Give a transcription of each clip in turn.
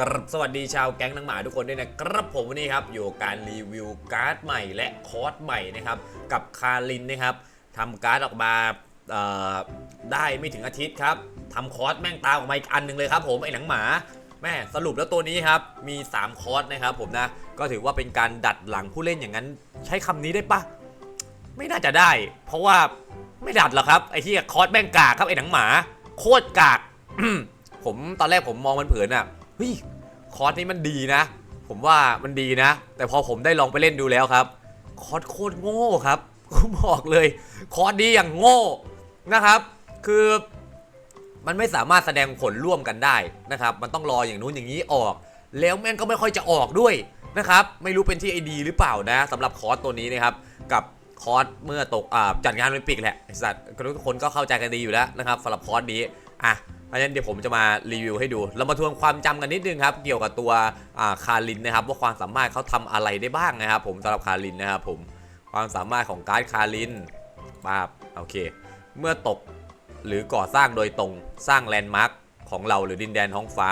กรับสวัสดีชาวแก๊งนังหมาทุกคนด้วยนะครับผมวันนี้ครับอยู่การรีวิวการ์ดใหม่และคอร์สใหม่นะครับกับคารินนะครับทำการ์ดออกมาได้ไม่ถึงอาทิตย์ครับทำคอร์สแม่งตาออกมาอีกอันหนึ่งเลยครับผมไอ้หนังหมาแม่สรุปแล้วตัวนี้ครับมี 3 คอร์สนะครับผมนะก็ถือว่าเป็นการดัดหลังผู้เล่นอย่างนั้น ใช้คำนี้ได้ปะไม่น่าจะได้ เพราะว่าไม่ดัดหรอกครับไอ้ที่คอร์สแม่งกากครับไอ้หนังหมา โคตรกากผมตอนแรกผมมองมันเผินอะเฮ้ย คอร์สนี้มันดีนะ ผมว่ามันดีนะ แต่พอผมได้ลองไปเล่นดูแล้วครับ คอร์สโคตรโง่ครับผมบอกเลย คอร์สดีอย่างโง่นะครับ คือมันไม่สามารถแสดงผลร่วมกันได้นะครับ มันต้องรออย่างนู้นอย่างนี้ออก แล้วแม่งก็ไม่ค่อยจะออกด้วยนะครับ ไม่รู้เป็นที่ไอดีหรือเปล่านะสำหรับคอร์สตัวนี้นะครับ กับคอร์สเมื่อตกอ่าจัดงานโอลิมปิกแหละสัตว์ทุกคนก็เข้าใจกันดีอยู่แล้วนะครับสำหรับคอร์สนี้ อะเพราะฉะนั้นเดี๋ยวผมจะมารีวิวให้ดู เรามาทวนความจำกันนิดนึงครับ เกี่ยวกับตัวคารินนะครับ ว่าความสามารถเขาทำอะไรได้บ้างนะครับ ผมสำหรับคารินนะครับผมความสามารถของการ์ดคารินป้าบโอเค เมื่อตกหรือก่อสร้างโดยตรงสร้างแลนด์มาร์คของเราหรือดินแดนท้องฟ้า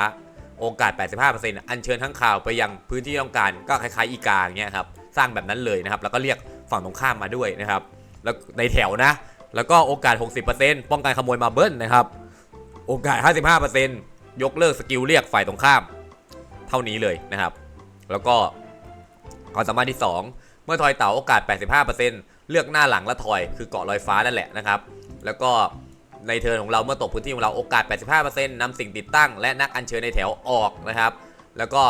โอกาส 85%อัญเชิญทั้งข่าวไปยังพื้นที่ต้องการก็คล้ายๆอีกาอย่างเงี้ยครับสร้างแบบนั้นเลยนะครับ แล้วก็เรียกฝั่งตรงข้ามมาด้วยนะครับ แล้วในแถวนะ แล้วก็โอกาส 60%ป้องกันขโมยมาเบิ้ลนะครับ โอกาส 55%ยกเลิกสกิลเรียกฝ่ายตรงข้าม เท่านี้เลยนะครับ แล้วก็ความสามารถที่ 2 เมื่อทอยเต่าโอกาส 85%เลือกหน้าหลังและทอยคือเกาะลอยฟ้านั่นแหละนะครับ แล้วก็ในเทิร์นของเราเมื่อตกพื้นที่ของเราโอกาส 85%นำสิ่งติดตั้ง และนักอัญเชิญในแถวออกนะครับ แล้วก็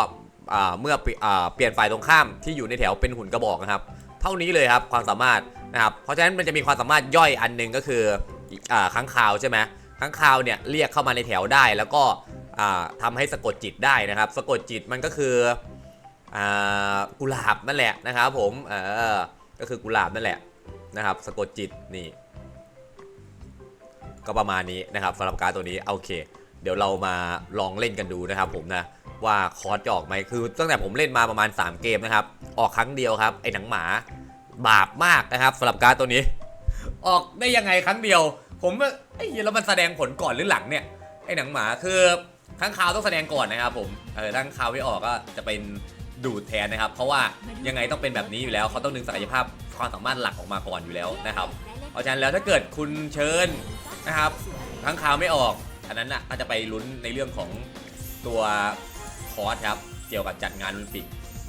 เมื่อเปลี่ยอ่าเปลี่ยนฝ่ายตรงข้ามที่อยู่ในแถวเป็นหุ่นกระบอกนะครับ เท่านี้เลยครับความสามารถนะครับ เพราะฉะนั้นมันจะมีความสามารถย่อยอันหนึงก็คืออค้างคาวใช่ไหม ค้างคาวเนี่ยเรียกเข้ามาในแถวได้ แล้วก็อ่าทำให้สะกดจิตได้นะครับ สะกดจิตมันก็คืออกุหลาบนั่นแหละนะครับผมเออก็คือกุหลาบนั่นแหละนะครับ สะกดจิตนี่ ก็ประมาณนี้นะครับสำหรับการตัวนี้โอเค เดี๋ยวเรามาลองเล่นกันดูนะครับผมนะว่าคอร์สจะออกไหมคือตั้งแต่ผมเล่นมาประมาณ 3 เกมนะครับ ออกครั้งเดียวครับ ไอ้หนังหมาบาปมากนะครับสำหรับการตัวนี้ ออกได้ยังไงครั้งเดียว ผม ไอ้เหี้ยแล้วมันแสดงผลก่อนหรือหลังเนี่ยไอ้หนังหมาคือข้างคาวต้องแสดงก่อนนะครับผมเออข้างคาวไม่ออกก็จะเป็นดูดแทนนะครับ เพราะว่ายังไงต้องเป็นแบบนี้อยู่แล้วเขาต้องดึงศักยภาพความสามารถหลักออกมาก่อนอยู่แล้วนะครับเพราะฉะนั้นแล้วถ้าเกิดคุณเชิญนะครับทั้างข่าวไม่ออก อันนั้นน่ะก็จะไปลุ้นในเรื่องของตัวคอร์สครับเกี่ยวกับจัดงานโอลิมปิก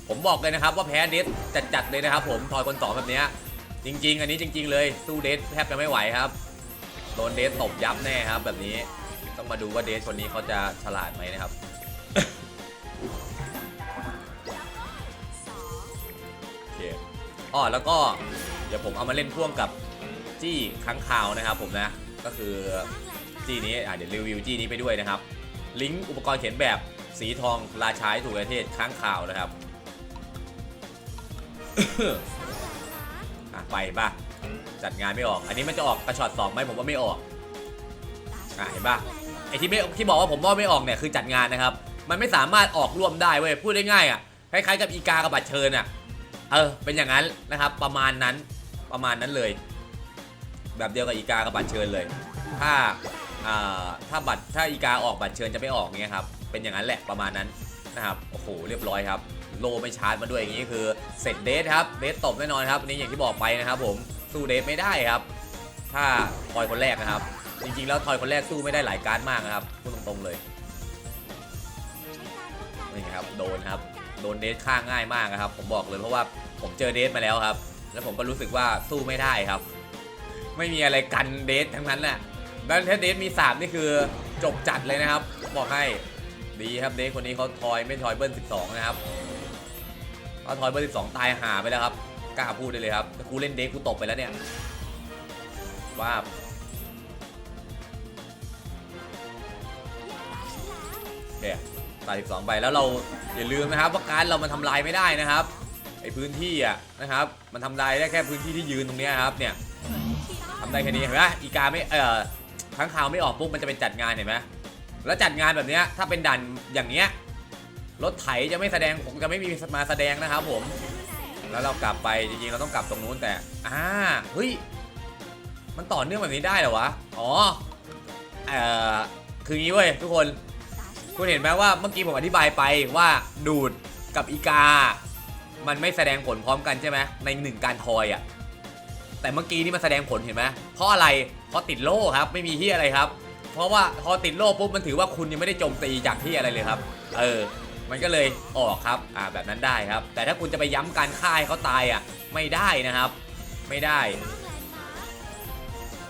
ผมบอกเลยนะครับว่าแพ้เดสจัดจัดๆเลยนะครับ ผมทอยคนสองแบบเนี้ยจริง ๆ อันนี้จริง ๆ เลยสู้เดสแทบจะไม่ไหวครับ ดนเดสตบยับแน่ครับ แบบนี้ต้องมาดูว่าเดสคนนี้เขาจะฉลาดไหมนะครับโอเคอ๋อแล้วก็เดี๋ยวผมเอามาเล่นพ่วงกับจี้ค้างคาวนะครับผมนะก็คือจี้นี้อะเดี๋ยวรีวิวจี้นี้ไปด้วยนะครับ ลิงก์อุปกรณ์เขียนแบบสีทองราชายถูกประเทศค้างคาวนะครับอะไปป่ะ จัดงานไม่ออก อันนี้มันจะออกกระชอตสองไหมผมว่าไม่ออกอะเห็นปะไอที่ไม่ที่บอกว่าผมว่าไม่ออกเนี่ยคือจัดงานนะครับ มันไม่สามารถออกร่วมได้เว้ยพูดได้ง่ายอะคล้ายๆกับอีกากับบัตรเชิญอะเออเป็นอย่างนั้นนะครับ ประมาณนั้นประมาณนั้นเลย แบบเดียวกับอีกากับบัตรเชิญเลย ถ้าอ่าถ้าบัตรถ้าอีกาออกบัตรเชิญจะไม่ออกเงี้ยครับเป็นอย่างนั้นแหละประมาณนั้นนะครับโอ้โหเรียบร้อยครับ โลไม่ชาร์จมาด้วยอย่างนี้คือเสร็จเดทครับเดทตบแน่นอนครับนนี้อย่างที่บอกไปนะครับผม สู้เดทไม่ได้ครับ ถ้าทอยคนแรกนะครับ จริงๆ แล้วทอยคนแรกสู้ไม่ได้หลายการมากนะครับพูดตรงๆเลยนี่ครับโดนครับโดนเดทฆ่าง่ายมากนะครับ ผมบอกเลยเพราะว่าผมเจอเดทมาแล้วครับ แล้วผมก็รู้สึกว่าสู้ไม่ได้ครับ ไม่มีอะไรกันเดททั้งนั้นแหละดันถ้าเดทมี 3 นี่คือจบจัดเลยนะครับ บอกให้ดีครับเดทคนนี้เขาทอยไม่ทอยเบิ้ล12 นะครับเขาทอยเบิ้ล12 ตายหาไปแล้วครับ กล้าพูดได้เลยครับแต่กูเล่นเดทกูตบไปแล้วเนี่ยว่าเนี่ยตาย12ไปแล้วเราอย่าลืมนะครับว่าการเรามันทำลายไม่ได้นะครับไอพื้นที่อะนะครับ มันทำลายได้แค่พื้นที่ที่ยืนตรงนี้ครับเนี่ยทำได้แค่นี้เห็นไหมอีกาไม่เอ่อค้างคาวไม่ออกปุ๊บมันจะเป็นจัดงานเห็นไหมแล้วจัดงานแบบเนี้ยถ้าเป็นดันอย่างเนี้ยรถไถจะไม่แสดงผมจะไม่มีมาแสดงนะครับผม แล้วเรากลับไปจริงๆเราต้องกลับตรงนู้นแต่อ่าเฮ้ยมันต่อเนื่องแบบนี้ได้เหรอวะอ๋อเอ่อคืองี้เว้ยทุกคนคุณเห็นไหมว่าเมื่อกี้ผมอธิบายไปว่าดูดกับอีกา มันไม่แสดงผลพร้อมกันใช่ไหมในหนึ่งการทอยอะ่ะแต่เมื่อกี้นี่มันแสดงผลเห็นไหมเพราะอะไรเพราะติดโล่ครับไม่มีที่อะไรครับ เพราะว่าพอติดโล่ปุ๊บมันถือว่าคุณยังไม่ได้โจมตีจากที่อะไรเลยครับ เออ มันก็เลยออกครับอ่าแบบนั้นได้ครับ แต่ถ้าคุณจะไปย้ำการฆ่าให้เขาตายอะไม่ได้นะครับ ไม่ได้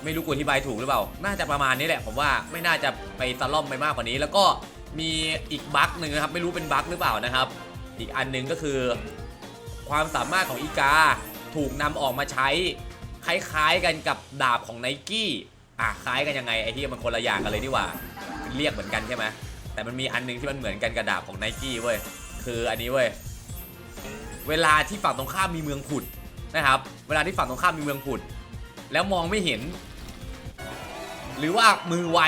ไม่รู้กูอธิบายถูกหรือเปล่า น่าจะประมาณนี้แหละผมว่าไม่น่าจะไปสล่อมไปมากกว่านี้ แล้วก็มีอีกบั๊กหนึ่งนะครับ ไม่รู้เป็นบั๊กหรือเปล่านะครับ อีกอันหนึ่งก็คือ ความสามารถของอีกาถูกนำออกมาใช้ คล้ายๆกันกับดาบของไนกี้อะคล้ายกันยังไงไอ้ที่มันคนละอย่างกันเลยนี่หว่าเรียกเหมือนกันใช่ไหม แต่มันมีอันหนึงที่มันเหมือนกันกับดาบของไนกี้เว้ยคืออันนี้เว้ยเวลาที่ฝั่งตรงข้ามมีเมืองผุดนะครับ เวลาที่ฝั่งตรงข้ามมีเมืองผุด แล้วมองไม่เห็น หรือว่ามือไว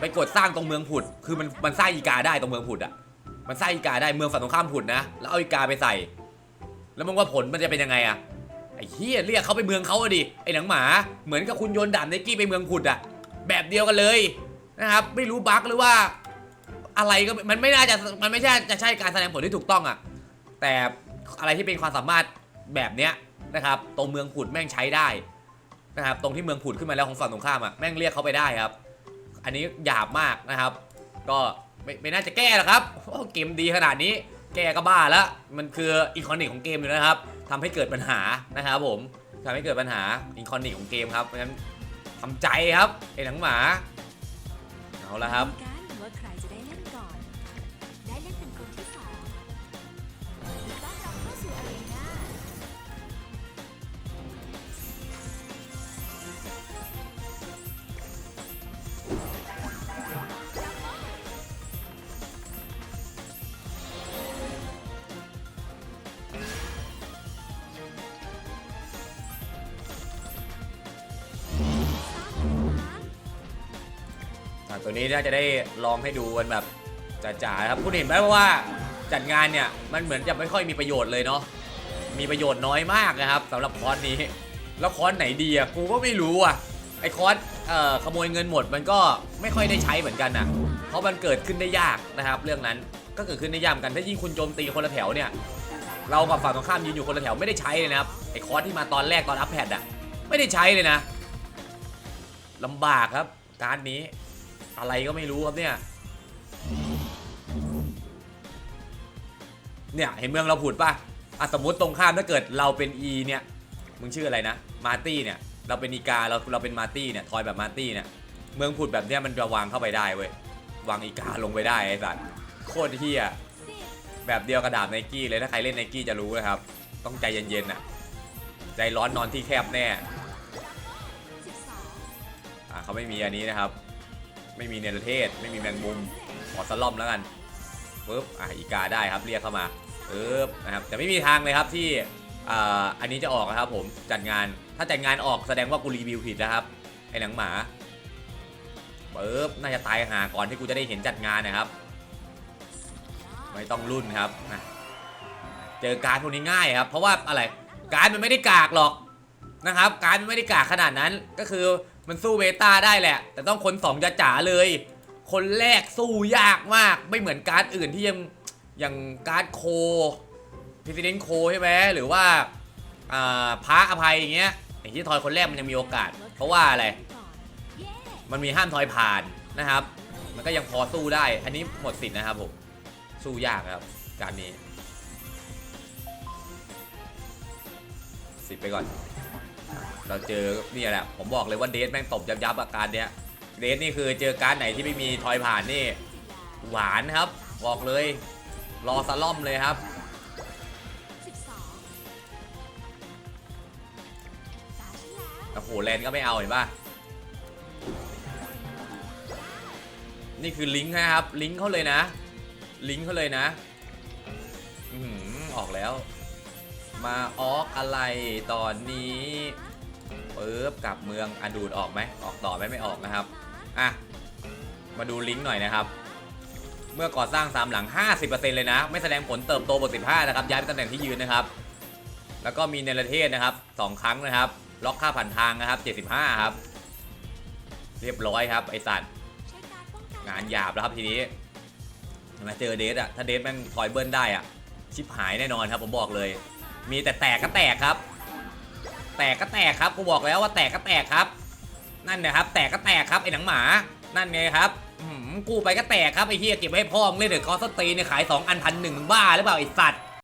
ไปกดสร้างตรงเมืองผุด คือมันมันสร้างอีกาได้ตรงเมืองผุดอะมันสร้างอีกาได้เมืองฝั่งตรงข้ามผุดนะแล้วเอาอีกาไปใส่ แล้วมึงว่าผลมันจะเป็นยังไงอะไอ้เฮียเรียกเขาไปเมืองเขาอดิไอ้หนังหมาเหมือนกับคุณโยนดาบไนกี้ไปเมืองผุดอะแบบเดียวกันเลยนะครับ ไม่รู้บั๊กหรือว่า อะไรก็มันไม่น่าจะมันไม่ใช่จะใช่การแสดงผลที่ถูกต้องอะแต่อะไรที่เป็นความสามารถแบบเนี้ยนะครับตรงเมืองผุดแม่งใช้ได้นะครับตรงที่เมืองผุดขึ้นมาแล้วของฝั่งตรงข้ามอะแม่งเรียกเขาไปได้ครับ อันนี้หยาบมากนะครับ ก็ไม่ไม่น่าจะแก้หรอกครับโอ้เกมดีขนาดนี้ แกก็บ้าแล้วมันคืออีคอนิกของเกมอยู่นะครับทำให้เกิดปัญหานะครับผมทำให้เกิดปัญหาอีคอนิกของเกมครับเพราะฉะนั้นทำใจครับไอ้หนังหมาเอาละครับ ตัวนี้น่าจะได้ลองให้ดูกันแบบจ๋าๆครับคุณเห็นไหมว่าจัดงานเนี่ยมันเหมือนจะไม่ค่อยมีประโยชน์เลยเนาะมีประโยชน์น้อยมากนะครับสำหรับคอสนี้ แล้วคอสไหนดีอะกูก็ไม่รู้อะไอคอสเอ่อขโมยเงินหมดมันก็ไม่ค่อยได้ใช้เหมือนกันอะเพราะมันเกิดขึ้นได้ยากนะครับ เรื่องนั้นก็เกิดขึ้นได้ยากกันถ้ายิ่งคุณโจมตีคนละแถวเนี่ยเรากับฝั่งตรงข้ามยืนอยู่คนละแถวไม่ได้ใช้เลยนะครับไอคอสที่มาตอนแรกตอนอัพแพดอะไม่ได้ใช้เลยนะลำบากครับการนี้ อะไรก็ไม่รู้ครับเนี่ย เนี่ยเห็นเมืองเราผุดป่ะอะสมมติตรงข้ามถ้าเกิดเราเป็นอีเนี่ย มึงชื่ออะไรนะ มาร์ตี้เนี่ย เราเป็นอีกาเราเราเป็นมาร์ตี้เนี่ย ทอยแบบมาร์ตี้เนี่ย เมืองผุดแบบเนี้ยมันจะวางเข้าไปได้เว้ย วางอีกาลงไปได้ไอ้สัตว์โคตรเฮียแบบเดียวกระดาษไนกี้เลย ถ้าใครเล่นไนกี้จะรู้นะครับ ต้องใจเย็นๆน่ะ ใจร้อนนอนที่แคบแน่องอะเขาไม่มีอันนี้นะครับ ไม่มีเนรเทศ ไม่มีแมงมุมขอสล่อมแล้วกันปึ๊บอะอีกาได้ครับเรียกเข้ามาปึ๊บนะครับแต่ไม่มีทางเลยครับที่อ,อันนี้จะออกนะครับผมจัดงานถ้าจัดงานออกแสดงว่ากูรีวิวผิดนะครับไอ้หนังหมาปึ๊บน่าจะตายหาก่อนที่กูจะได้เห็นจัดงานนะครับ ไม่ต้องรุ่นครับนะเจอการพวกนี้ง่ายครับ เพราะว่าอะไรการมันไม่ได้กากหรอกนะครับ การมันไม่ได้กากขนาดนั้นก็คือ มันสู้เบต้าได้แหละ แต่ต้องคนสองจะจ๋าเลย คนแรกสู้ยากมากไม่เหมือนการ์ดอื่นที่ยังอย่างการ์ดโคพิซิเดนโคใช่ไหมหรือว่าอ่าพระอภัยอย่างเงี้ยไอ้ที่ทอยคนแรกมันยังมีโอกาส เพราะว่าอะไร มันมีห้ามทอยผ่านนะครับ มันก็ยังพอสู้ได้ อันนี้หมดสิทธิ์นะครับผมสู้ยากครับการนี้สิบไปก่อน เราเจอเนี่ยแหละผมบอกเลยว่าเดทแม่งตบยับยับๆอาการเนี้ยเดทนี่คือเจอการไหนที่ไม่มีทอยผ่านนี่ หวานครับ บอกเลย รอสล่อมเลยครับสิบสองตาฉันแล้วโอ้โหแลนก็ไม่เอาเห็นป่ะนี่คือลิงก์นะครับ ลิงก์เขาเลยนะ ลิงก์เขาเลยนะอือออกแล้ว มาออกอะไรตอนนี้ปึ๊บกลับเมืองอดูดออกไหมออกต่อไหมไม่ออกนะครับอะมาดูลิงก์หน่อยนะครับ เมื่อก่อสร้างสามหลัง 50%เลยนะ ไม่แสดงผลเติบโตบท15นะครับย้ายไปตำแหน่งที่ยืนนะครับ แล้วก็มีเนรเทศนะครับ 2 ครั้งนะครับ ล็อกค่าผ่านทางนะครับ 75 ครับ เรียบร้อยครับไอสัตว์งานหยาบแล้วครับทีนี้เห็นไมเจอเดสอะถ้าเดสแมันทอยเบิร์นได้อะชิบหายแน่นอนครับผมบอกเลย มีแต่แตกก็แตกครับ แตกก็แตกครับกูบอกแล้วว่าแตกก็แตกครับ นั่นนะครับ แตกก็แตกครับไอ้หนังหมา นั่นไงครับกูไปก็แตกครับไอ้เฮียเก็บไว้ให้พ่อมึงเล่นเดี๋ยวคอสตีเนี่ยขาย2อันพันหนึ่งมึงบ้าหรือเปล่าไอ้สัตว์